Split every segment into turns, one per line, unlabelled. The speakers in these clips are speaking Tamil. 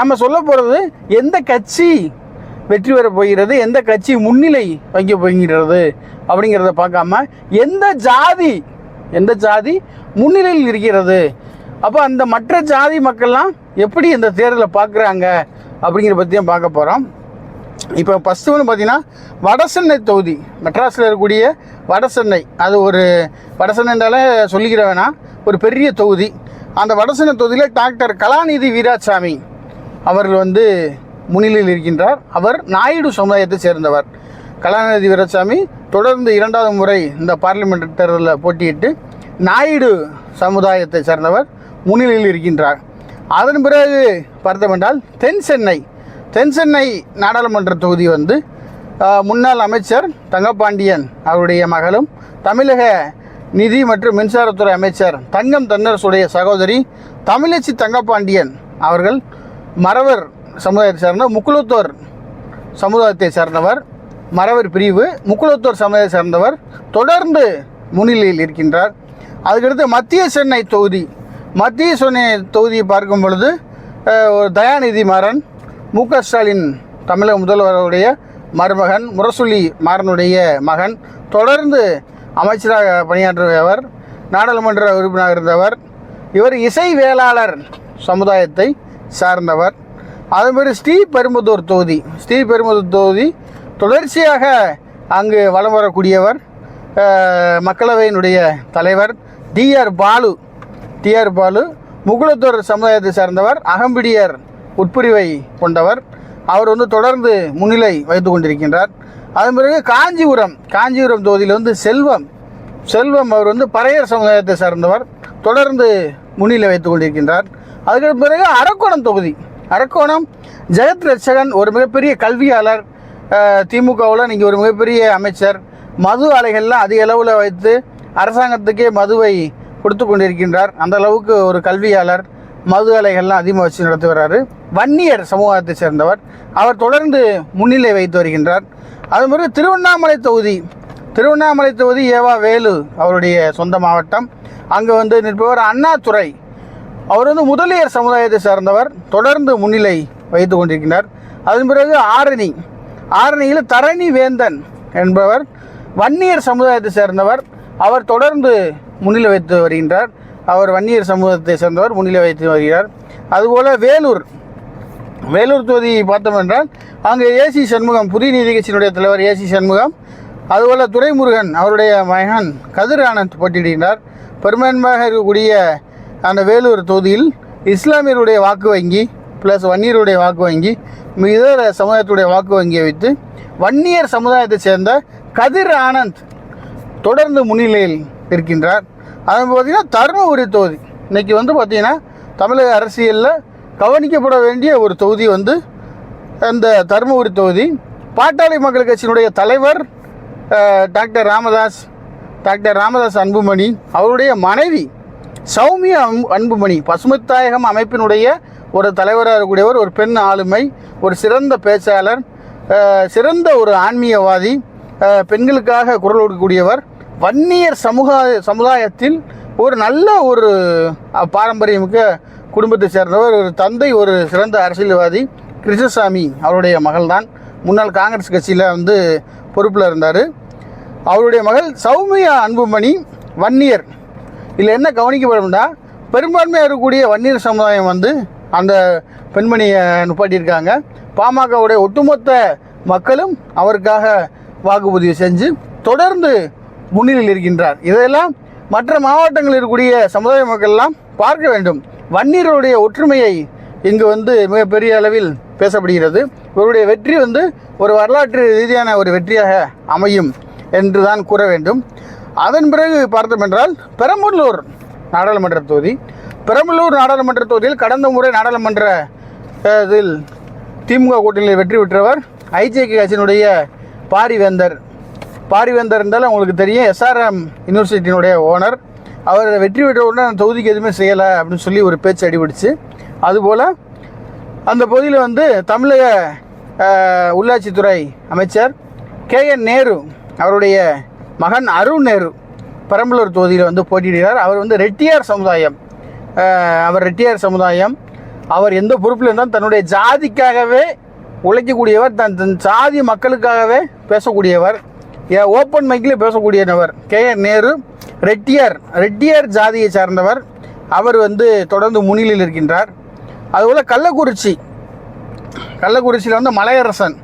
நம்ம சொல்ல போகிறது எந்த கட்சி வெற்றி பெற போகிறது எந்த கட்சி முன்னிலை வைக்க போகிறது அப்படிங்கிறத பார்க்காம எந்த ஜாதி எந்த ஜாதி முன்னிலையில் இருக்கிறது? அப்போ அந்த மற்ற ஜாதி மக்கள்லாம் எப்படி இந்த தேர்தலை பார்க்குறாங்க அப்படிங்கிற பற்றியும் பார்க்க போகிறோம் இப்போ ஃபஸ்ட்டு வந்து பார்த்தீங்கன்னா வடசென்னை தொகுதி. மெட்ராஸில் இருக்கக்கூடிய வடசென்னை அது ஒரு வடசென்னைன்றாலே சொல்லிக்கிற வேணாம். ஒரு பெரிய தொகுதி. அந்த வடசென்னை தொகுதியில் டாக்டர் கலாநிதி வீராசாமி அவர்கள் வந்து முன்னிலையில் இருக்கின்றார். அவர் நாயுடு சமுதாயத்தை சேர்ந்தவர். கலாநிதி வீரசாமி தொடர்ந்து இரண்டாவது முறை இந்த பார்லிமெண்ட் தேர்தலில் போட்டியிட்டு நாயுடு சமுதாயத்தை சேர்ந்தவர் முன்னிலையில் இருக்கின்றார். அதன் பிறகு பார்த்தமென்றால் தென் சென்னை தென் சென்னை நாடாளுமன்ற தொகுதி வந்து முன்னாள் அமைச்சர் தங்கப்பாண்டியன் அவருடைய மகளும் தமிழக நிதி மற்றும் மின்சாரத்துறை அமைச்சர் தங்கம் தன்னரசுடைய சகோதரி தமிழச்சி தங்கப்பாண்டியன் அவர்கள் மறவர் சமுதாயத்தை சார்ந்த முக்குலத்தோர் சமுதாயத்தை சேர்ந்தவர் மறவர் பிரிவு முக்குலத்தோர் சமுதாயத்தை சேர்ந்தவர் தொடர்ந்து முன்னிலையில் இருக்கின்றார். அதுக்கடுத்து மத்திய சென்னை தொகுதி. மத்திய சென்னை தொகுதியை பார்க்கும் பொழுது ஒரு தயாநிதி மாறன் மு க ஸ்டாலின் தமிழக முதல்வருடைய மருமகன் முரசொலி மாறனுடைய மகன் தொடர்ந்து அமைச்சராக பணியாற்றியவர் நாடாளுமன்ற உறுப்பினராக இருந்தவர் இவர் இசை வேளாளர் சமுதாயத்தை சார்ந்தவர். அதேமாதிரி ஸ்ரீபெரும்புதூர் தொகுதி ஸ்ரீபெரும்புதூர் தொகுதி தொடர்ச்சியாக அங்கு வலம் வரக்கூடியவர் மக்களவையினுடைய தலைவர் T R Balu. T R Balu Mukkulathor சமுதாயத்தை சார்ந்தவர் அகம்பிடியர் உட்பிரிவை கொண்டவர். அவர் வந்து தொடர்ந்து முன்னிலை வைத்து கொண்டிருக்கின்றார். அதன் பிறகு காஞ்சிபுரம் காஞ்சிபுரம் தொகுதியில் வந்து செல்வம். செல்வம் அவர் வந்து பறையர் சமுதாயத்தை சார்ந்தவர் தொடர்ந்து முன்னிலை வைத்து கொண்டிருக்கின்றார். அதுக்கு பிறகு அரக்கோணம் தொகுதி. அரக்கோணம் ஜெகத் ரட்சகன் ஒரு மிகப்பெரிய கல்வியாளர் திமுகவில் நீங்கள் ஒரு மிகப்பெரிய அமைச்சர். மது ஆலைகள்லாம் அதிக அளவில் வைத்து அரசாங்கத்துக்கே மதுவை கொடுத்து கொண்டிருக்கின்றார். அந்த அளவுக்கு ஒரு கல்வியாளர் மது ஆலைகள்லாம் அதிகமாக வச்சு நடத்தி வர்றாரு. வன்னியர் சமூகத்தை சேர்ந்தவர். அவர் தொடர்ந்து முன்னிலை வைத்து வருகின்றார். அது மாதிரி திருவண்ணாமலை தொகுதி. திருவண்ணாமலை தொகுதி ஏவா வேலு அவருடைய சொந்த மாவட்டம். அங்கே வந்து நிற்பவர் அண்ணாதுரை. அவர் வந்து முதலியர் சமுதாயத்தை சார்ந்தவர் தொடர்ந்து முன்னிலை வைத்து கொண்டிருக்கிறார் அதன் பிறகு ஆரணி. ஆரணியில் தரணி வேந்தன் என்பவர் வன்னியர் சமுதாயத்தை சேர்ந்தவர். அவர் தொடர்ந்து முன்னிலை வைத்து வருகின்றார். அவர் வன்னியர் சமூகத்தை சேர்ந்தவர் முன்னிலை வைத்து வருகிறார். அதுபோல் வேலூர். வேலூர் தொகுதி பார்த்தோம் என்றால் அங்கே ஏசி சண்முகம் புதிய நீதி கட்சியினுடைய தலைவர் ஏசி சண்முகம். அதுபோல் துரைமுருகன் அவருடைய மகன் கதிர் ஆனந்த் போட்டியிடுகிறார் பெரும்பான்மையாக இருக்கக்கூடிய அந்த வேலூர் தொகுதியில் இஸ்லாமியருடைய வாக்கு வங்கி ப்ளஸ் வன்னியருடைய வாக்கு வங்கி இதர சமுதாயத்துடைய வாக்கு வங்கியை வைத்து வன்னியர் சமுதாயத்தை சேர்ந்த கதிர் ஆனந்த் தொடர்ந்து முன்னிலையில் இருக்கின்றார். அது பார்த்தீங்கன்னா தருமபுரி தொகுதி. இன்றைக்கி வந்து பார்த்திங்கன்னா தமிழக அரசியலில் கவனிக்கப்பட வேண்டிய ஒரு தொகுதி வந்து அந்த தருமபுரி தொகுதி. பாட்டாளி மக்கள் கட்சியினுடைய தலைவர் டாக்டர் ராமதாஸ் டாக்டர் ராமதாஸ் அன்புமணி அவருடைய மனைவி சௌமிய அன்புமணி பசுமைத்தாயகம் அமைப்பினுடைய ஒரு தலைவராக இருக்கக்கூடியவர் ஒரு பெண் ஆளுமை ஒரு சிறந்த பேச்சாளர் சிறந்த ஒரு ஆன்மீகவாதி பெண்களுக்காக குரல் கொடுக்கக்கூடியவர் வன்னியர் சமூக சமுதாயத்தில் ஒரு நல்ல ஒரு பாரம்பரியமிக்க குடும்பத்தை சேர்ந்தவர் ஒரு தந்தை ஒரு சிறந்த அரசியல்வாதி கிருஷ்ணசாமி அவருடைய மகள்தான். முன்னாள் காங்கிரஸ் கட்சியில் வந்து பொறுப்பில் இருந்தார். அவருடைய மகள் சௌமியா அன்புமணி வன்னியர். இதில் என்ன கவனிக்கப்படும்னா பெரும்பான்மையாக இருக்கக்கூடிய வன்னியர் சமுதாயம் வந்து அந்த பெண்மணியை நுப்பாட்டியிருக்காங்க. பாமகவுடைய ஒட்டுமொத்த மக்களும் அவருக்காக வாக்குப்பதிவு செஞ்சு தொடர்ந்து முன்னிலையில் இருக்கின்றார். இதையெல்லாம் மற்ற மாவட்டங்களில் இருக்கக்கூடிய சமுதாய மக்கள்லாம் பார்க்க வேண்டும். வன்னியருடைய ஒற்றுமையை இங்கு வந்து மிகப்பெரிய அளவில் பேசப்படுகிறது. இவருடைய வெற்றி வந்து ஒரு வரலாற்று ரீதியான ஒரு வெற்றியாக அமையும் என்று தான் கூற வேண்டும். அதன் பிறகு பார்த்தோம் என்றால் பெரம்பலூர் நாடாளுமன்ற தொகுதி. பெரம்பலூர் நாடாளுமன்ற தொகுதியில் கடந்த முறை நாடாளுமன்ற இதில் திமுக கூட்டணியில் வெற்றி பெற்றவர் ஐஜேகே கட்சியினுடைய பாரிவேந்தர். பாரிவேந்தர் இருந்தாலும் உங்களுக்கு தெரியும் எஸ்ஆர்எம் யூனிவர்சிட்டியினுடைய ஓனர். அவர் வெற்றி பெற்ற உடனே அந்த தொகுதிக்கு எதுவுமே செய்யலை அப்படின்னு சொல்லி ஒரு பேச்சு அடிபிடிச்சு அதுபோல் அந்த பகுதியில் வந்து தமிழக உள்ளாட்சித்துறை அமைச்சர் கே என் நேரு அவருடைய மகன் அருண் நேரு பெரம்பலூர் தொகுதியில் வந்து போட்டியிடுகிறார். அவர் வந்து ரெட்டியார் சமுதாயம். அவர் ரெட்டியார் சமுதாயம். அவர் எந்த பொறுப்பில் இருந்தாலும் தன்னுடைய ஜாதிக்காகவே உழைக்கக்கூடியவர் தன் தன் சாதி மக்களுக்காகவே பேசக்கூடியவர் ஓப்பன் மைக்கில் பேசக்கூடியவர் கே ஆர் நேரு ரெட்டியார் ரெட்டியார் ஜாதியை சார்ந்தவர். அவர் வந்து தொடர்ந்து முன்னிலையில் இருக்கின்றார். அதுபோல் கள்ளக்குறிச்சி கள்ளக்குறிச்சியில் வந்து மலையரசன்.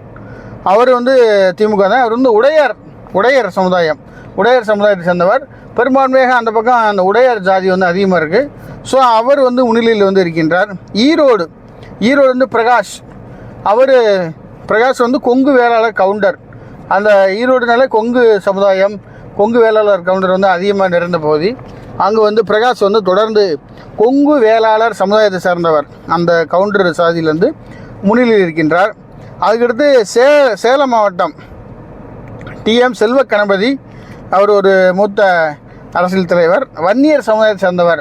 அவர் வந்து திமுக தான். அவர் வந்து உடையார். உடையர் சமுதாயம். உடையர் சமுதாயத்தை சேர்ந்தவர். பெரும்பான்மையாக அந்த பக்கம் அந்த உடையார் ஜாதி வந்து அதிகமாக இருக்குது ஸோ அவர் வந்து முன்னிலையில் வந்து இருக்கின்றார். ஈரோடு. ஈரோடு வந்து பிரகாஷ். அவர் பிரகாஷ் வந்து கொங்கு வேளாளர் கவுண்டர். அந்த ஈரோடுனாலே கொங்கு சமுதாயம் கொங்கு வேளாளர் கவுண்டர் வந்து அதிகமாக நிறைந்த பகுதி. அங்கே வந்து பிரகாஷ் வந்து தொடர்ந்து கொங்கு வேளாளர் சமுதாயத்தை சார்ந்தவர். அந்த கவுண்டர் சாதியிலேருந்து முன்னிலையில் இருக்கின்றார். அதுக்கடுத்து சே சேலம் மாவட்டம். டிஎம் செல்வ கணபதி அவர் ஒரு மூத்த அரசியல் தலைவர் வன்னியர் சமுதாயத்தை சேர்ந்தவர்.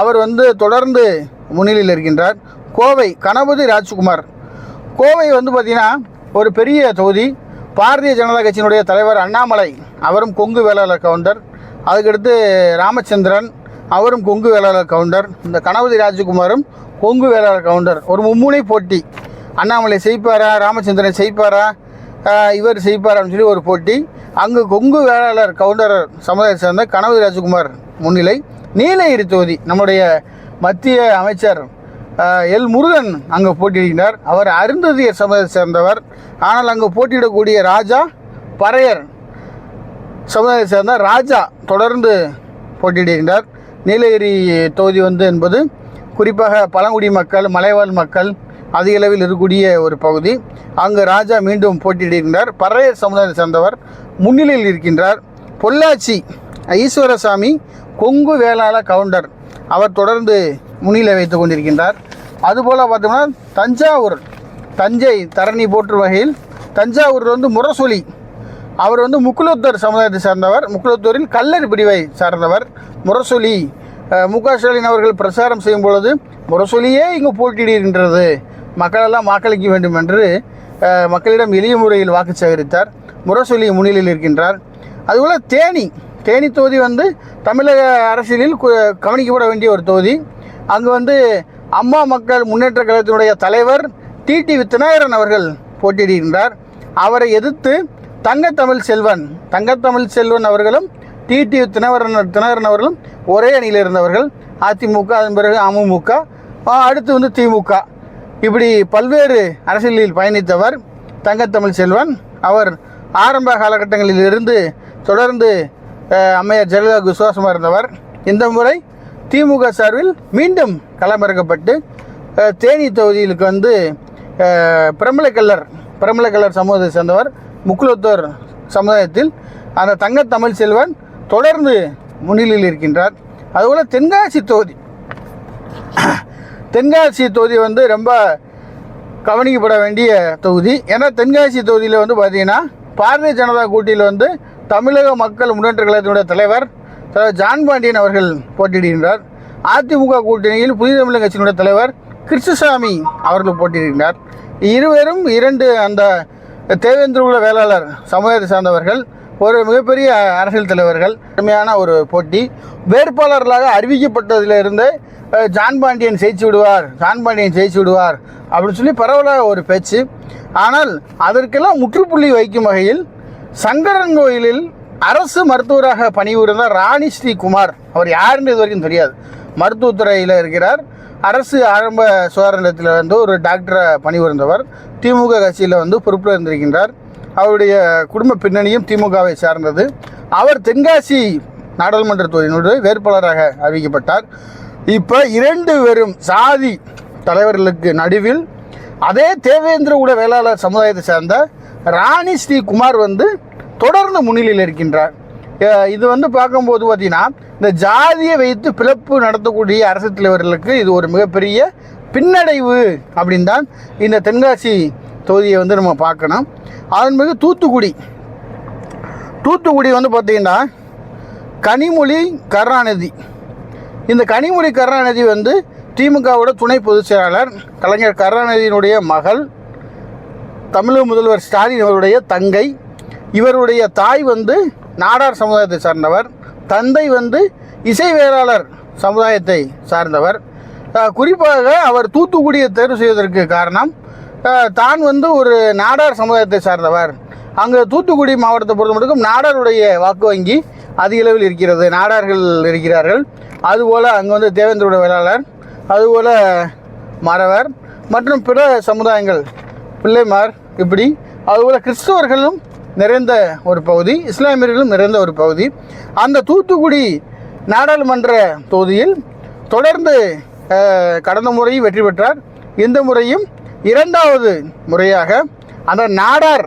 அவர் வந்து தொடர்ந்து முன்னிலையில் இருக்கின்றார். கோவை கணபதி ராஜ்குமார். கோவை வந்து பார்த்திங்கன்னா ஒரு பெரிய தொகுதி. பாரதிய ஜனதா கட்சியினுடைய தலைவர் அண்ணாமலை அவரும் கொங்கு வேளாளர் கவுண்டர். அதுக்கடுத்து ராமச்சந்திரன் அவரும் கொங்கு வேளாளர் கவுண்டர். இந்த கணபதி ராஜகுமாரும் கொங்கு வேளாளர் கவுண்டர். ஒரு மும்முனை போட்டி. அண்ணாமலை செய்ப்பாரா ராமச்சந்திரன் செய்ப்பாரா இவர் செய்ப்பாரான்னு சொல்லி ஒரு போட்டி. அங்கு கொங்கு வேளாளர் கவுண்டர் சமுதாயத்தை சேர்ந்த கணபதி ராஜகுமார் முன்னிலை. நீலகிரி தொகுதி நம்முடைய மத்திய அமைச்சர் எல் முருகன் அங்கு போட்டியிடுகிறார். அவர் அருந்ததியர் சமுதாயத்தை சேர்ந்தவர். ஆனால் அங்கு போட்டியிடக்கூடிய ராஜா பறையர் சமுதாயத்தை சேர்ந்த ராஜா தொடர்ந்து போட்டியிடுகின்றார் நீலகிரி தொகுதி வந்து என்பது குறிப்பாக பழங்குடி மக்கள் மலைவாழ் மக்கள் அதிக அளவில் இருக்கக்கூடிய ஒரு பகுதி. அங்கு ராஜா மீண்டும் போட்டியிடுகின்றார். பறையர் சமுதாயத்தை சேர்ந்தவர் முன்னிலையில் இருக்கின்றார். பொள்ளாச்சி ஈஸ்வரசாமி கொங்கு வேளாள கவுண்டர். அவர் தொடர்ந்து முன்னிலை வைத்து கொண்டிருக்கின்றார். அதுபோல் பார்த்தோம்னா தஞ்சாவூர் தஞ்சை தரணி போற்றும் வகையில் தஞ்சாவூர் வந்து முரசொலி. அவர் வந்து முக்குலத்தூர் சமுதாயத்தை சார்ந்தவர். முக்குலத்தூரில் கல்லர் பிரிவை சார்ந்தவர் முரசொலி. மு க ஸ்டாலின் அவர்கள் பிரச்சாரம் செய்யும் பொழுது முரசொலியே இங்கு போட்டியிடுகின்றது. மக்களெல்லாம் வாக்களிக்க வேண்டும் என்று மக்களிடம் எளிய முறையில் வாக்கு சேகரித்தார். முரசொலி முன்னிலையில் இருக்கின்றார். அதுபோல் தேனி தேனி தொகுதி வந்து தமிழக அரசியலில் கு- கவனிக்கப்பட வேண்டிய ஒரு தொகுதி. அங்கு வந்து அம்மா மக்கள் முன்னேற்ற கழகத்தினுடைய தலைவர் டிடி வித்நாயகரன் அவர்கள் போட்டியிடுகின்றார். அவரை எதிர்த்து தங்கத்தமிழ் செல்வன் தங்கத்தமிழ் செல்வன் அவர்களும் டிடி தினகரன் தினகரன் அவர்களும் ஒரே அணியில் இருந்தவர்கள். அதிமுக அதன் பிறகு அமமுக அடுத்து வந்து திமுக இப்படி பல்வேறு அரசியலில் பயணித்தவர் தங்கத்தமிழ் செல்வன். அவர் ஆரம்ப காலகட்டங்களில் இருந்து தொடர்ந்து அம்மையார் ஜெயலலிதா விசுவாசமாக இருந்தவர். இந்த முறை திமுக சார்பில் மீண்டும் களமிறக்கப்பட்டு தேனி தொகுதியிலுக்கு வந்து பிரமலக்கல்லர் பிரமலக்கல்லர் சமூகத்தை சேர்ந்தவர் முக்குலத்தோர் சமுதாயத்தில் அந்த தங்கத்தமிழ் செல்வன் தொடர்ந்து முன்னிலையில் இருக்கின்றார். அதுபோல் தென்காசி தொகுதி. தென்காசி தொகுதி வந்து ரொம்ப கவனிக்கப்பட வேண்டிய தொகுதி. ஏன்னா தென்காசி தொகுதியில் வந்து பார்த்தீங்கன்னா பாரதிய ஜனதா கூட்டியில் வந்து தமிழக மக்கள் முன்னேற்ற கழகத்தினுடைய தலைவர் தலைவர் ஜான் பாண்டியன் அவர்கள் போட்டியிடுகின்றார். அதிமுக கூட்டணியில் புதிய தமிழக கட்சியினுடைய தலைவர் கிருஷ்ணசாமி அவர்கள் போட்டியிடுகின்றார். இருவரும் இரண்டு அந்த தேவேந்திரகுல வேளாளர் சமுதாயத்தை சார்ந்தவர்கள் ஒரு மிகப்பெரிய அரசியல் தலைவர்கள் கடுமையான ஒரு போட்டி. வேட்பாளர்களாக அறிவிக்கப்பட்டதிலிருந்து ஜான் பாண்டியன் ஜெயிச்சு விடுவார் ஜான் பாண்டியன் ஜெயிச்சு விடுவார் அப்படின்னு சொல்லி பரவலாக ஒரு பேச்சு. ஆனால் அதற்கெல்லாம் முற்றுப்புள்ளி வைக்கும் வகையில் சங்கரன் கோயிலில் அரசு மருத்துவராக பணிபுரிந்த ராணி ஸ்ரீகுமார் அவர் யாருன்னு இது வரைக்கும் தெரியாது மருத்துவத்துறையில் இருக்கிறார். அரசு ஆரம்ப சுகாதார நிலையத்தில் வந்து ஒரு டாக்டரை பணிபுரிந்தவர். திமுக கட்சியில் வந்து பொறுப்பில் இருந்திருக்கின்றார். அவருடைய குடும்ப பின்னணியும் திமுகவை சார்ந்தது. அவர் தென்காசி நாடாளுமன்ற தொகுதியினுடைய வேட்பாளராக அறிவிக்கப்பட்டார். இப்போ இரண்டு வெறும் சாதி தலைவர்களுக்கு நடுவில் அதே தேவேந்திர உட வேளாளர் சமுதாயத்தை சேர்ந்த ராணி ஸ்ரீகுமார் வந்து தொடர்ந்து முன்னிலையில் இருக்கின்றார். இது வந்து பார்க்கும்போது பார்த்தீங்கன்னா இந்த ஜாதியை வைத்து பிளப்பு நடத்தக்கூடிய அரசு தலைவர்களுக்கு இது ஒரு மிகப்பெரிய பின்னடைவு அப்படின்னு தான் இந்த தென்காசி தொகுதியை வந்து நம்ம பார்க்கணும். அதன் பிறகு தூத்துக்குடி. தூத்துக்குடி வந்து பார்த்தீங்கன்னா கனிமொழி கருணாநிதி. இந்த கனிமொழி கருணாநிதி வந்து திமுகவோட துணை பொதுச் செயலாளர் கலைஞர் கருணாநிதியினுடைய மகள் தமிழக முதல்வர் ஸ்டாலின் அவருடைய தங்கை இவருடைய தாய் வந்து நாடார் சமுதாயத்தை சார்ந்தவர் தந்தை வந்து இசைவேளாளர் சமுதாயத்தை சார்ந்தவர். குறிப்பாக அவர் தூத்துக்குடியை தேர்வு செய்வதற்கு காரணம் தான் வந்து ஒரு நாடார் சமுதாயத்தை சார்ந்தவர். அங்கே தூத்துக்குடி மாவட்டத்தை பொறுத்த மட்டும் நாடாருடைய வாக்கு வங்கி அதிக அளவில் இருக்கிறது நாடார்கள் இருக்கிறார்கள். அதுபோல் அங்கே வந்து தேவேந்திரோட வேளாளர் அதுபோல் மறவர் மற்றும் பிற சமுதாயங்கள் பிள்ளைமார் இப்படி அதுபோல் கிறிஸ்தவர்களும் நிறைந்த ஒரு பகுதி இஸ்லாமியர்களும் நிறைந்த ஒரு பகுதி. அந்த தூத்துக்குடி நாடாளுமன்ற தொகுதியில் தொடர்ந்து கடந்த முறையும் வெற்றி பெற்றார். இந்த முறையும் இரண்டாவது முறையாக அந்த நாடார்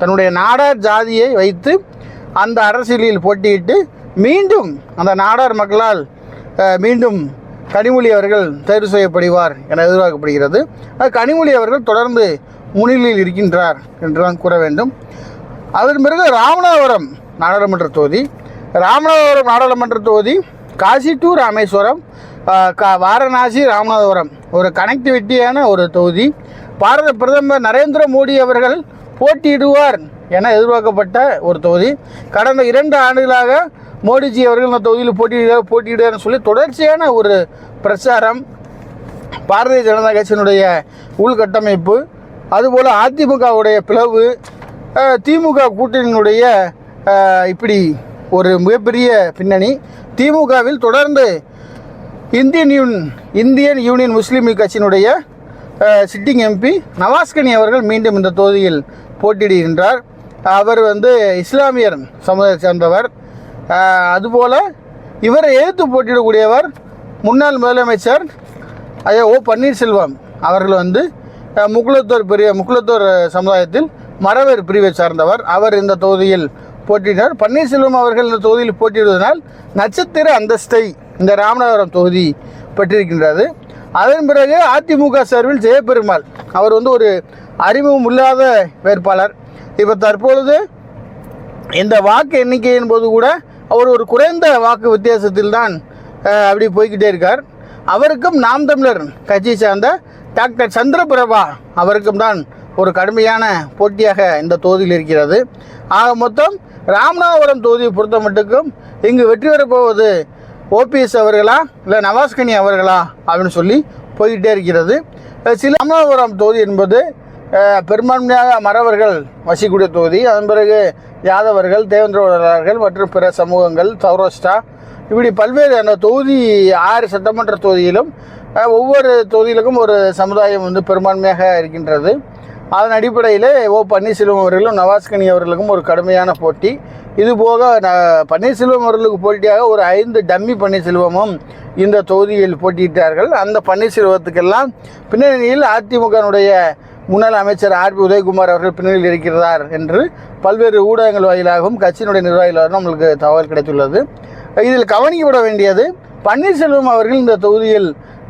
தன்னுடைய நாடார் ஜாதியை வைத்து அந்த அரசியலில் போட்டியிட்டு மீண்டும் அந்த நாடார் மக்களால் மீண்டும் கனிமொழி அவர்கள் தேர்வு செய்யப்படுவார் என எதிர்பார்க்கப்படுகிறது. கனிமொழி அவர்கள் தொடர்ந்து முன்னிலையில் இருக்கின்றார் என்றுதான் கூற வேண்டும். அதன் பிறகு ராமநாதபுரம் நாடாளுமன்ற தொகுதி. ராமநாதபுரம் நாடாளுமன்ற தொகுதி காசி டு ராமேஸ்வரம் கா- வாரணாசி ராமநாதபுரம். ஒரு கனெக்டிவிட்டியான ஒரு தொகுதி. பாரத பிரதமர் நரேந்திர மோடி அவர்கள் போட்டியிடுவார் என எதிர்பார்க்கப்பட்ட ஒரு தொகுதி. கடந்த இரண்டு ஆண்டுகளாக மோடிஜி அவர்கள் இந்த தொகுதியில் போட்டியிட போட்டியிடுவார்னு சொல்லி தொடர்ச்சியான ஒரு பிரச்சாரம் பாரதிய ஜனதா கட்சியினுடைய உள்கட்டமைப்பு அதுபோல் அதிமுகவுடைய பிளவு திமுக கூட்டணியினுடைய இப்படி ஒரு மிகப்பெரிய பின்னணி. திமுகவில் தொடர்ந்து Indian un Indian union Muslim league கட்சியினுடைய சிட்டிங் எம்பி நவாஸ்கனி அவர்கள் மீண்டும் இந்த தொகுதியில் போட்டியிடுகின்றார். அவர் வந்து இஸ்லாமியர் சமுதாயத்தை சேர்ந்தவர். அதுபோல் இவரை எதிர்த்து போட்டியிடக்கூடியவர் முன்னாள் முதலமைச்சர் ஐயா ஓ. பன்னீர்செல்வம் அவர்கள் வந்து அஹ், முக்குளத்தூர் பெரிய முக்குளத்தூர் சமுதாயத்தில் மரவர் பிரிவை சார்ந்தவர். அவர் இந்த தொகுதியில் போட்டியிட்டார். பன்னீர்செல்வம் அவர்கள் இந்த தொகுதியில் போட்டியிடுவதனால் நட்சத்திர அந்தஸ்தை இந்த ராமநாதபுரம் தொகுதி பெற்றிருக்கின்றது. அதன் பிறகு அதிமுக சார்பில் ஜெயபெருமாள் அவர் வந்து ஒரு அறிமுகம் இல்லாத வேட்பாளர். இப்போ தற்பொழுது இந்த வாக்கு எண்ணிக்கையின் போது கூட அவர் ஒரு குறைந்த வாக்கு வித்தியாசத்தில் தான் அப்படி போய்கிட்டே இருக்கார். அவருக்கும் நாம் தமிழர் கட்சியை சார்ந்த டாக்டர் சந்திரபிரபா அவருக்கும் தான் ஒரு கடுமையான போட்டியாக இந்த தொகுதியில் இருக்கிறது. ஆக மொத்தம் ராமநாதபுரம் தொகுதியை பொறுத்த மட்டுக்கும் இங்கு வெற்றி பெறப்போவது ஓபிஎஸ் அவர்களா இல்லை நவாஸ்கனி அவர்களா அப்படின்னு சொல்லி போய்கிட்டே இருக்கிறது. சில ராமநாதபுரம் தொகுதி என்பது பெரும்பான்மையாக மறவர்கள் வசிக்கூடிய தொகுதி. அதன் பிறகு யாதவர்கள் தேவேந்திரவர்கள் மற்றும் பிற சமூகங்கள் சௌராஷ்டிரா. இப்படி பல்வேறு அந்த தொகுதி ஆறு சட்டமன்ற தொகுதியிலும் ஒவ்வொரு தொகுதியிலுக்கும் ஒரு சமுதாயம் வந்து பெரும்பான்மையாக இருக்கின்றது. அதன் அடிப்படையில் ஓ. பன்னீர்செல்வம் அவர்களும் நவாஸ்கனி அவர்களுக்கும் ஒரு கடுமையான போட்டி. இது போக ந பன்னீர்செல்வம் அவர்களுக்கு போட்டியாக ஒரு ஐந்து டம்மி பன்னீர்செல்வமும் இந்த தொகுதியில் போட்டியிட்டார்கள். அந்த பன்னீர்செல்வத்துக்கெல்லாம் பின்னணியில் அதிமுகனுடைய முன்னாள் அமைச்சர் ஆர் பி உதயகுமார் அவர்கள் பின்னணியில் இருக்கிறார் என்று பல்வேறு ஊடகங்கள் வாயிலாகவும் கட்சியினுடைய நிர்வாகிகளாகவும் நம்மளுக்கு தகவல் கிடைத்துள்ளது. இதில் கவனிக்கப்பட வேண்டியது பன்னீர்செல்வம் அவர்கள் இந்த தொகுதியில்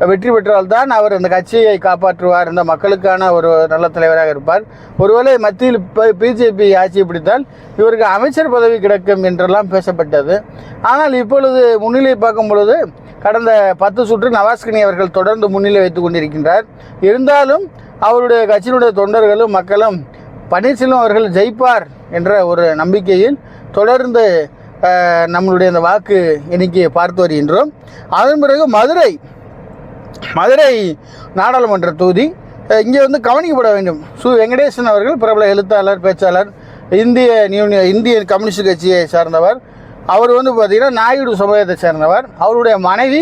வெற்றி பெற்றால்தான் அவர் இந்த கட்சியை காப்பாற்றுவார் இந்த மக்களுக்கான ஒரு நல்ல தலைவராக இருப்பார். ஒருவேளை மத்தியில் பிஜேபி ஆட்சியை பிடித்தால் இவருக்கு அமைச்சர் பதவி கிடைக்கும் என்றெல்லாம் பேசப்பட்டது. ஆனால் இப்பொழுது முன்னிலை பார்க்கும் பொழுது கடந்த பத்து சுற்று நவாஸ்கனி அவர்கள் தொடர்ந்து முன்னிலை வைத்துக் கொண்டிருக்கின்றார். இருந்தாலும் அவருடைய கட்சியினுடைய தொண்டர்களும் மக்களும் பன்னீர்செல்வம் அவர்கள் ஜெயிப்பார் என்ற ஒரு நம்பிக்கையில் தொடர்ந்து நம்மளுடைய அந்த வாக்கு எண்ணிக்கையை பார்த்து வருகின்றோம். அதன் பிறகு மதுரை மதுரை நாடாளுமன்ற தொகுதி இங்கே வந்து கவனிக்கப்பட வேண்டும். சு. வெங்கடேசன் அவர்கள் பிரபல எழுத்தாளர் பேச்சாளர் இந்திய நியூ இந்திய கம்யூனிஸ்ட் கட்சியை சார்ந்தவர். அவர் வந்து பார்த்திங்கன்னா நாயுடு சமூகத்தை சேர்ந்தவர். அவருடைய மனைவி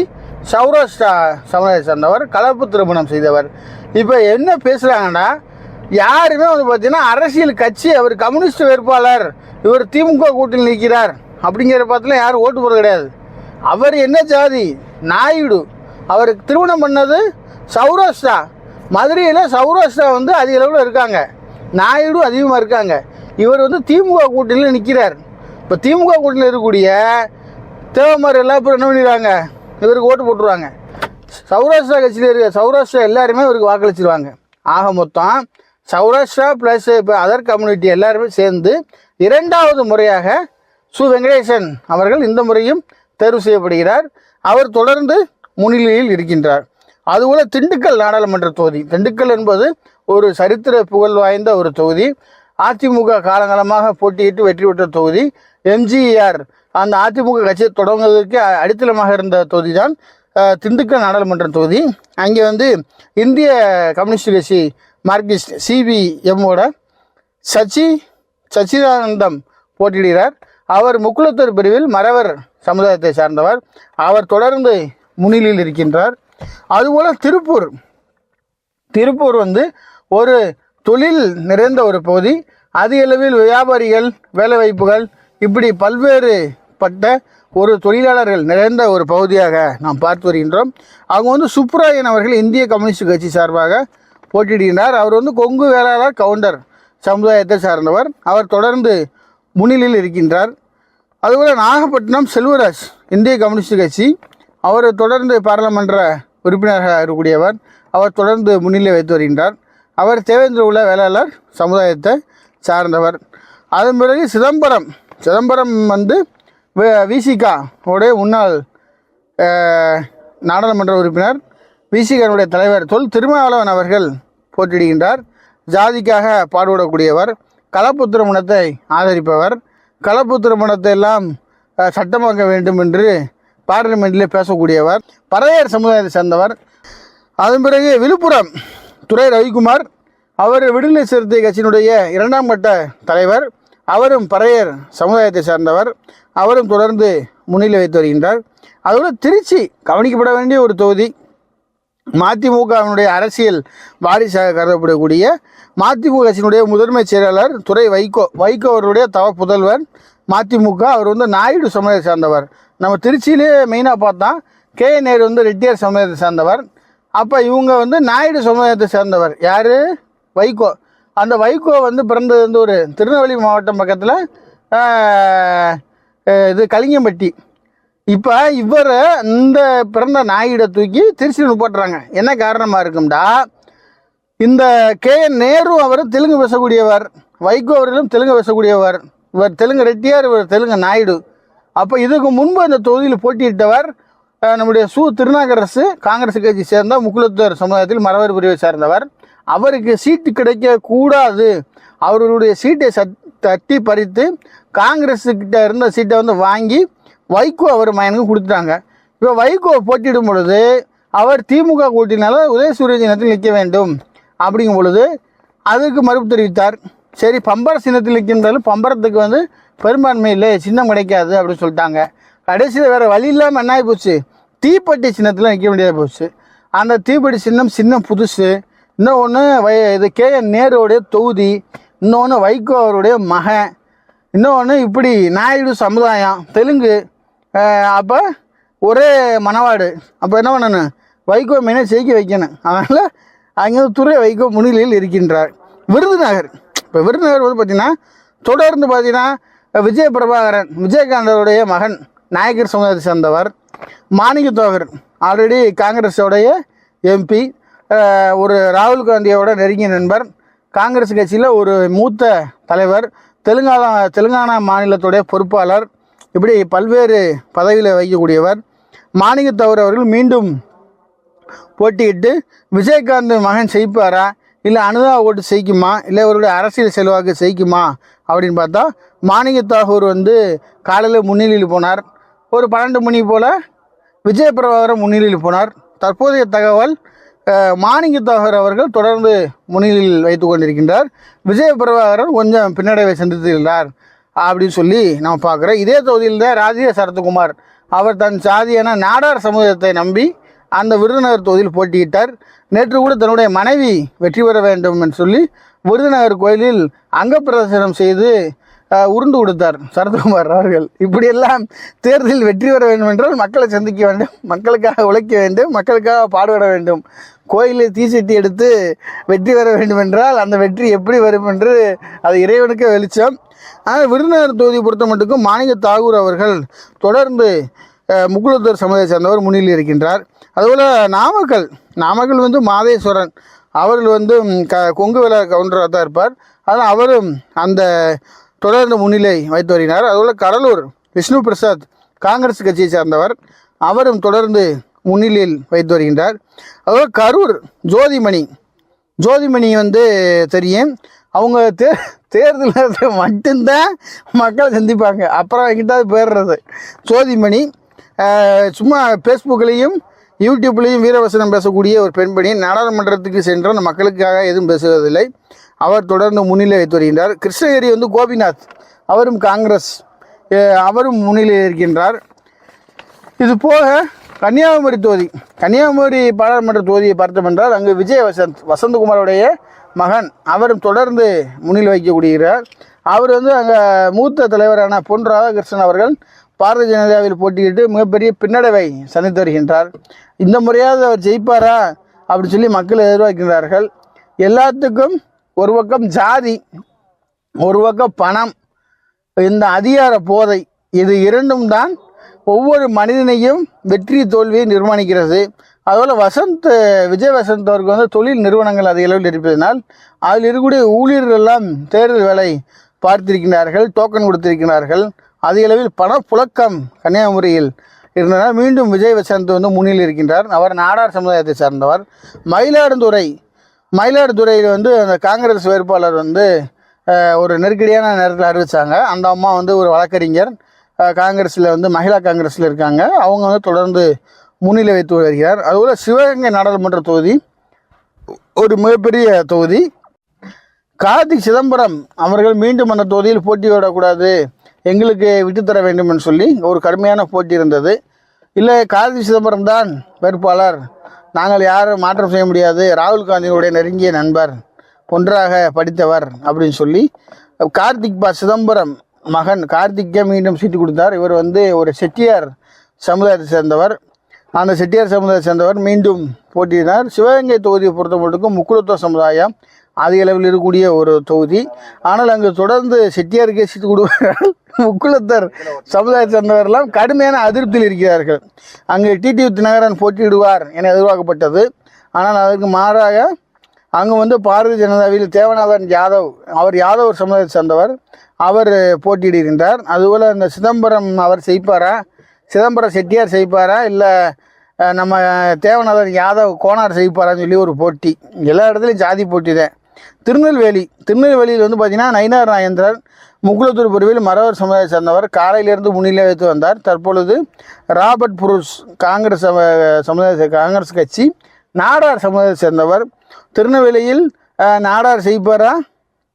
சௌராஷ்டிரா சமுதாயத்தை சேர்ந்தவர் கலப்பு திருமணம் செய்தவர். இப்போ என்ன பேசுகிறாங்கன்னா யாருமே வந்து பார்த்தீங்கன்னா அரசியல் கட்சி அவர் கம்யூனிஸ்ட் வேட்பாளர் இவர் திமுக கூட்டில் நிற்கிறார் அப்படிங்கிற படத்தில் யாரும் ஓட்டு போகிறது கிடையாது. அவர் என்ன ஜாதி? நாயுடு. அவருக்கு திருமணம் பண்ணது சௌராஷ்டிரா. மதுரையில் சௌராஷ்டிரா வந்து அதிக அளவில் இருக்காங்க. நாயுடு அதிகமாக இருக்காங்க. இவர் வந்து திமுக கூட்டணியில் நிற்கிறார் இப்போ திமுக கூட்டணியில் இருக்கக்கூடிய தேவமார் எல்லா பேரும் என்ன பண்ணிடுறாங்க? இவருக்கு ஓட்டு போட்டுருவாங்க. சௌராஷ்டிரா கட்சியில் இருக்க சௌராஷ்டிரா எல்லாருமே இவருக்கு வாக்களிச்சிருவாங்க. ஆக மொத்தம் சௌராஷ்டிரா ப்ளஸ் இப்போ அதர் கம்யூனிட்டி எல்லாருமே சேர்ந்து இரண்டாவது முறையாக சு. வெங்கடேசன் அவர்கள் இந்த முறையும் தேர்வு செய்யப்படுகிறார். அவர் தொடர்ந்து முன்னிலையில் இருக்கின்றார். அதுபோல் திண்டுக்கல் நாடாளுமன்ற தொகுதி. திண்டுக்கல் என்பது ஒரு சரித்திர புகழ் வாய்ந்த ஒரு தொகுதி. அதிமுக காலங்காலமாக போட்டியிட்டு வெற்றி பெற்ற தொகுதி. எம்ஜிஆர் அந்த அதிமுக கட்சியை தொடங்குவதற்கு அடித்தளமாக இருந்த தொகுதி தான் திண்டுக்கல் நாடாளுமன்ற தொகுதி. அங்கே வந்து இந்திய கம்யூனிஸ்ட் கட்சி மார்க்சிஸ்ட் சிபிஎம்மோட சச்சி சச்சிதானந்தம் போட்டியிடுகிறார். அவர் முக்குளத்தூர் பிரிவில் மறவர் சமுதாயத்தை சார்ந்தவர். அவர் தொடர்ந்து முன்னிலையில் இருக்கின்றார். அதுபோல் திருப்பூர். திருப்பூர் வந்து ஒரு தொழில் நிறைந்த ஒரு பகுதி. அதிக அளவில் வியாபாரிகள் வேலைவாய்ப்புகள் இப்படி பல்வேறு பட்ட ஒரு தொழிலாளர்கள் நிறைந்த ஒரு பகுதியாக நாம் பார்த்து வருகின்றோம். அவங்க வந்து சுப்ராயன் அவர்கள் இந்திய கம்யூனிஸ்ட் கட்சி சார்பாக போட்டியிடுகின்றார். அவர் வந்து கொங்கு வேளாளர் கவுண்டர் சமுதாயத்தை சார்ந்தவர். அவர் தொடர்ந்து முன்னிலையில் இருக்கின்றார். அதுபோல் நாகப்பட்டினம் செல்வராஜ் இந்திய கம்யூனிஸ்ட் கட்சி. அவர் தொடர்ந்து பாராளுமன்ற உறுப்பினராக இருக்கக்கூடியவர். அவர் தொடர்ந்து முன்னிலை வைத்து வருகின்றார். அவர் தேவேந்திர உள்ள வேளாளர் சமுதாயத்தை சார்ந்தவர். அதன் பிறகு சிதம்பரம் சிதம்பரம் வந்து விசிகா உடைய முன்னாள் நாடாளுமன்ற உறுப்பினர் விசிகனுடைய தலைவர் தொல் திருமாவளவன் அவர்கள் போட்டியிடுகின்றார் ஜாதிக்காக பாடுபடக்கூடியவர் கலப்புத்திர மனத்தை ஆதரிப்பவர் கலப்புத்திர மனத்தை எல்லாம் சட்டமாக்க வேண்டும் என்று பார்லிமெண்ட்டில் பேசக்கூடியவர் பறையர் சமுதாயத்தை சேர்ந்தவர். அதன் பிறகு விழுப்புரம் துரை ரவிக்குமார் அவர் விடுதலை சிறுத்தை கட்சியினுடைய இரண்டாம் கட்ட தலைவர் அவரும் பறையர் சமுதாயத்தை சார்ந்தவர். அவரும் தொடர்ந்து முன்னிலை வைத்து வருகின்றார். அதோட திருச்சி கவனிக்கப்பட வேண்டிய ஒரு தொகுதி. மதிமுகவினுடைய அரசியல் வாரிசாக கருதப்படக்கூடிய மதிமுக கட்சியினுடைய முதன்மை செயலாளர் துறை வைகோ. வைகோ அவருடைய தவ புதல்வர். மதிமுக அவர் வந்து நாயுடு சமுதாயத்தை சார்ந்தவர். நம்ம திருச்சியிலே மெயினாக பார்த்தா கே. நேரு வந்து ரெட்டியார் சமுதாயத்தை சார்ந்தவர். அப்போ இவங்க வந்து நாயுடு சமுதாயத்தை சேர்ந்தவர். யார்? வைகோ. அந்த வைகோ வந்து பிறந்தது வந்து ஒரு திருநெல்வேலி மாவட்டம் பக்கத்தில் இது கலிங்கம்பட்டி. இப்போ இவர் இந்த பிறந்த நாயுடை தூக்கி திருச்சியில் போட்டுறாங்க. என்ன காரணமாக இருக்கும்டா? இந்த கே. என். நேரு அவர் தெலுங்கு பேசக்கூடியவர். வைகோ அவர்களும் தெலுங்கு பேசக்கூடியவர். இவர் தெலுங்கு ரெட்டியார் இவர் தெலுங்கு நாயுடு. அப்போ இதுக்கு முன்பு இந்த தொகுதியில் போட்டியிட்டவர் நம்முடைய சு. திருநாகரசு காங்கிரஸ் கட்சி சேர்ந்த முக்குலத்தூர் சமுதாயத்தில் மரவர் பிரிவை சேர்ந்தவர். அவருக்கு சீட்டு கிடைக்க கூடாது. அவர்களுடைய சீட்டை சத் தட்டி பறித்து காங்கிரஸுக்கிட்ட இருந்த சீட்டை வந்து வாங்கி வைகோ அவர் மயனுக்கு கொடுத்துட்டாங்க. இப்போ வைகோ போட்டியிடும் பொழுது அவர் திமுக கூட்டினால உதயசூரிய சின்னத்தில் நிற்க வேண்டும் அப்படிங்கும் பொழுது அதுக்கு மறுப்பு தெரிவித்தார். சரி பம்பர சின்னத்தில் நிற்கின்றாலும் பம்பரத்துக்கு வந்து பெரும்பான்மை இல்லை சின்னம் கிடைக்காது அப்படின்னு சொல்லிட்டாங்க. கடைசியில் வேறு வழி இல்லாமல் என்ன ஆகி போச்சு? தீப்பெட்டி சின்னத்தில் நிற்க வேண்டியதாக போச்சு. அந்த தீப்பெட்டி சின்னம் சின்னம் புதுசு. இன்னொன்று வை இது கே என் நேருடைய தொகுதி. இன்னொன்று வைகோ அவருடைய மகன். இன்னொன்று இப்படி நாயுடு சமுதாயம் தெலுங்கு அப்போ ஒரே மணவாடு. அப்போ என்ன பண்ணணும் வைகோ மீனை ஜெயிக்க வைக்கணும். அதனால் அங்கே துறை வைகோ முன்னிலையில் இருக்கின்றார். விருதுநகர். இப்போ விருதுநகர் வந்து பார்த்திங்கன்னா தொடர்ந்து பார்த்தீங்கன்னா விஜய பிரபாகரன் விஜயகாந்தருடைய மகன் நாயக்கர் சமுதாயத்தை சேர்ந்தவர் மாணிக்கத்தோகர் ஆல்ரெடி காங்கிரஸோடைய எம்பி ஒரு ராகுல் காந்தியோட நெருங்கிய நண்பர் காங்கிரஸ் கட்சியில் ஒரு மூத்த தலைவர் தெலுங்கானா தெலுங்கானா மாநிலத்துடைய பொறுப்பாளர் இப்படி பல்வேறு பதவியில் வைக்கக்கூடியவர் மாணிக்கத்தவர் அவர்கள் மீண்டும் போட்டியிட்டு விஜயகாந்த் மகன் ஜெயிப்பாரா? இல்லை அனுதா ஓட்டு ஜெயிக்குமா? இல்லை அவருடைய அரசியல் செல்வாக்கு ஜெயிக்குமா? அப்படின்னு பார்த்தா மாணிக்க தாகூர் வந்து காலையில் முன்னிலையில் போனார். ஒரு பன்னெண்டு மணி போல் விஜய முன்னிலையில் போனார். தற்போதைய தகவல் அஹ், அவர்கள் தொடர்ந்து முன்னிலையில் வைத்து கொண்டிருக்கின்றார். விஜய பிரபாகரன் கொஞ்சம் பின்னடைவை சந்தித்துள்ளார் அப்படின்னு சொல்லி நம்ம பார்க்குறோம். இதே தொகுதியில் தான் ராஜீவ சரத்குமார். அவர் தன் சாதியான நாடார் சமூகத்தை நம்பி அந்த விருதுநகர் தொகுதியில் போட்டியிட்டார். நேற்று கூட தன்னுடைய மனைவி வெற்றி பெற வேண்டும் என்று சொல்லி விருதுநகர் கோயிலில் அங்கப்பிரதர்சனம் செய்து உருண்டு கொடுத்தார் சரத்குமார் அவர்கள். இப்படியெல்லாம் தேர்தலில் வெற்றி பெற வேண்டும் என்றால் மக்களை சந்திக்க வேண்டும் மக்களுக்காக உழைக்க வேண்டும் மக்களுக்காக பாடுபட வேண்டும். கோயிலில் தீச்சட்டி எடுத்து வெற்றி பெற வேண்டும் என்றால் அந்த வெற்றி எப்படி வரும் என்று அது இறைவனுக்கு வெளிச்சம். ஆனால் விருதுநகர் தொகுதி பொறுத்த மட்டுக்கும் மாணிக்க தாகூர் அவர்கள் தொடர்ந்து முகுலத்தூர் முக்குளத்தூர் சமுதாயத்தை சேர்ந்தவர் முன்னிலை இருக்கின்றார். அதுபோல் நாமக்கல் நாமக்கல் வந்து மாதேஸ்வரன். அவர்கள் வந்து க கொங்கு விழா கவுண்டராக தான் இருப்பார். ஆனால் அவரும் அந்த தொடர்ந்து முன்னிலை வைத்து வருகிறார் அதுபோல் கடலூர் விஷ்ணு பிரசாத் காங்கிரஸ் கட்சியை சார்ந்தவர் அவரும் தொடர்ந்து முன்னிலையில் வைத்து வருகின்றார் அதுபோல் கரூர் ஜோதிமணி ஜோதிமணி வந்து தெரியும். அவங்க தே தேர்தல் நேரத்தில் மட்டும்தான் மக்களை சந்திப்பாங்க. அப்புறம் எங்கிட்டாவது போயிடுறது. ஜோதிமணி சும்மா ஃபேஸ்புக்லேயும் யூடியூப்லேயும் வீரவசனம் பேசக்கூடிய ஒரு பெண்மணி நாடாளுமன்றத்துக்கு சென்று அந்த மக்களுக்காக எதுவும் பேசுவதில்லை அவர் தொடர்ந்து முன்னிலை வைத்து வருகின்றார். கிருஷ்ணகிரி வந்து கோபிநாத் அவரும் காங்கிரஸ் அவரும் முன்னிலையில் இருக்கின்றார். இது போக கன்னியாகுமரி தொகுதி. கன்னியாகுமரி பாராளுமன்ற தொகுதியை பார்த்தோம் என்றால் அங்கு விஜய் வசந்த் வசந்தகுமாரோடைய மகன் அவரும் தொடர்ந்து முன்னிலை வைக்கக்கூடியிருக்கிறார் அவர் வந்து அங்கே மூத்த தலைவரான பொன் ராதாகிருஷ்ணன் அவர்கள் பாரதிய ஜனதாவில் போட்டியிட்டு மிகப்பெரிய பின்னடைவை சந்தித்து வருகின்றார். இந்த முறையாவது அவர் ஜெயிப்பாரா அப்படின்னு சொல்லி மக்கள் எதிர்பார்க்கின்றார்கள். எல்லாத்துக்கும் ஒரு பக்கம் ஜாதி ஒரு பக்கம் பணம் இந்த அதிகார போதை இது இரண்டும் தான் ஒவ்வொரு மனிதனையும் வெற்றி தோல்வியை நிர்மாணிக்கிறது. அதுபோல் வசந்த் விஜய் வசந்த் அவருக்கு வந்து தொழில் நிறுவனங்கள் அதிக அளவில் இருப்பதனால் அதில் இருக்கக்கூடிய ஊழியர்கள் எல்லாம் தேர்தல் வேலை பார்த்திருக்கிறார்கள் டோக்கன் கொடுத்திருக்கிறார்கள். அதிக அளவில் பணப்புழக்கம் கன்னியாகுமரியில் இருந்ததால் மீண்டும் விஜய் வசந்த் வந்து முன்னில் இருக்கின்றார். அவர் நாடார் சமுதாயத்தை சார்ந்தவர். மயிலாடுதுறை மயிலாடுதுறையில் வந்து அந்த காங்கிரஸ் வேட்பாளர் வந்து ஒரு நெருக்கடியான நேரத்தில் அறிவித்தாங்க அந்த அம்மா வந்து ஒரு வழக்கறிஞர். காங்கிரஸில் வந்து மகிழா காங்கிரஸில் இருக்காங்க. அவங்க வந்து தொடர்ந்து முன்னிலை வைத்து வருகிறார். அதுபோல் சிவகங்கை நாடாளுமன்ற தொகுதி ஒரு மிகப்பெரிய தொகுதி. கார்த்திக் சிதம்பரம் அவர்கள் மீண்டும் அந்த தொகுதியில் போட்டியிடக்கூடாது. எங்களுக்கு விட்டுத்தர வேண்டும் என்று சொல்லி ஒரு கடுமையான போட்டி இருந்தது. இல்லை கார்த்தி சிதம்பரம் தான் வேட்பாளர். நாங்கள் யாரும் மாற்றம் செய்ய முடியாது. ராகுல் காந்தியினுடைய நெருங்கிய நண்பர் ஒன்றாக படித்தவர் அப்படின்னு சொல்லி கார்த்திக் பா சிதம்பரம் மகன் கார்த்திக்கே மீண்டும் சீட்டு கொடுத்தார். இவர் வந்து ஒரு செட்டியார் சமுதாயத்தை சேர்ந்தவர். அந்த செட்டியார் சமுதாயத்தை சேர்ந்தவர் மீண்டும் போட்டியினார் சிவகங்கை தொகுதியை பொறுத்த மட்டுக்கும் முக்குளத்துவ சமுதாயம் அதிக அளவில் இருக்கக்கூடிய ஒரு தொகுதி. ஆனால் அங்கு தொடர்ந்து செட்டியாருக்கே சீட்டு கொடுக்கிறார்கள் முக்குளத்தர் சமுதாயத்தை சேர்ந்தவரெல்லாம் கடுமையான அதிருப்தியில் இருக்கிறார்கள். அங்கு டிடி தினகரன் போட்டியிடுவார் என எதிர்பார்க்கப்பட்டது. ஆனால் அதற்கு மாறாக அங்கே வந்து பாரதிய ஜனதாவில் தேவநாதன் யாதவ் அவர் யாதவ் சமுதாயத்தை சேர்ந்தவர். அவர் போட்டியிடுகின்றார். அதுபோல் இந்த சிதம்பரம் அவர் செய்ப்பாரா? சிதம்பரம் செட்டியார் செய்ப்பாரா? இல்லை நம்ம தேவநாதன் யாதவ் கோனார் செய்ப்பாரான்னு சொல்லி ஒரு போட்டி. எல்லா இடத்துலையும் ஜாதி போட்டி தான். திருநெல்வேலி திருநெல்வேலியில் வந்து பார்த்தீங்கன்னா நயினார் நாயந்திரன் முக்குளத்தூர் பிரிவில் மறவர் சமுதாயத்தை சேர்ந்தவர் காலையிலிருந்து முன்னிலை வைத்து வந்தார். தற்பொழுது ராபர்ட் புருஷ் காங்கிரஸ் சம- சமுதாய காங்கிரஸ் கட்சி நாடார் சமுதாயத்தை சேர்ந்தவர். திருநெல்வேலியில் நாடார் செய்ப்பாரா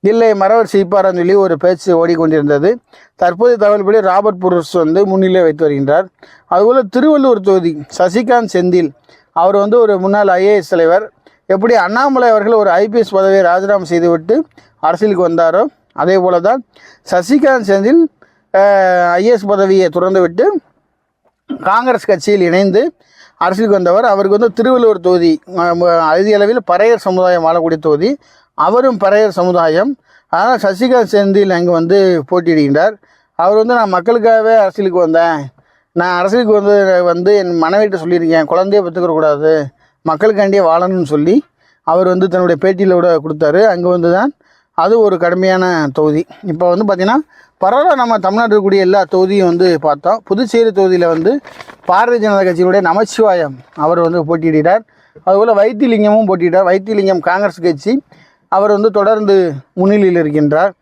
இல்லை மறவர் செய்ப்பாரான்னு சொல்லி ஒரு பேச்சு ஓடிக்கொண்டிருந்தது. தற்போதைய தகவல்படி ராபர்ட் புருஷ் வந்து முன்னிலை வைத்து வருகின்றார். அதுபோல் திருவள்ளூர் தொகுதி சசிகாந்த் செந்தில் அவர் வந்து ஒரு முன்னாள் ஐஏஎஸ் தலைவர். எப்படி அண்ணாமலை அவர்கள் ஒரு ஐபிஎஸ் பதவியை ராஜினாமா செய்துவிட்டு அரசியலுக்கு வந்தாரோ அதே போல தான் சசிகாந்த் செந்தில் ஐஏஎஸ் பதவியை துறந்துவிட்டு காங்கிரஸ் கட்சியில் இணைந்து அரசியலுக்கு வந்தவர். அவருக்கு வந்து திருவள்ளுவர் தொகுதி அதிக அளவில் பறையர் சமுதாயம் வாழக்கூடிய தொகுதி. அவரும் பறையர் சமுதாயம். அதனால் சசிகாந்த் செந்தில் அங்கே வந்து போட்டியிடுகின்றார். அவர் வந்து நான் மக்களுக்காகவே அரசியலுக்கு வந்தேன். நான் அரசியலுக்கு வந்து வந்து என் மனைவிட்ட சொல்லியிருக்கேன். குழந்தைய பெற்றுக்கிற கூடாது. மக்களுக்காண்டியே வாழணும்னு சொல்லி அவர் வந்து தன்னுடைய பேட்டியில் கூட கொடுத்தாரு. அங்கே வந்து தான் அது ஒரு கடுமையான தொகுதி. இப்போ வந்து பார்த்திங்கன்னா பரவாயில்ல நம்ம தமிழ்நாட்டில் இருக்கக்கூடிய எல்லா தொகுதியும் வந்து பார்த்தோம் புதுச்சேரி தொகுதியில் வந்து பாரதிய ஜனதா கட்சியினுடைய நமச்சிவாயம் அவர் வந்து போட்டியிடுகிறார். அதுபோல் வைத்திலிங்கமும் போட்டியிட்டார் வைத்திலிங்கம் காங்கிரஸ் கட்சி அவர் வந்து தொடர்ந்து முன்னிலையில் இருக்கின்றார்.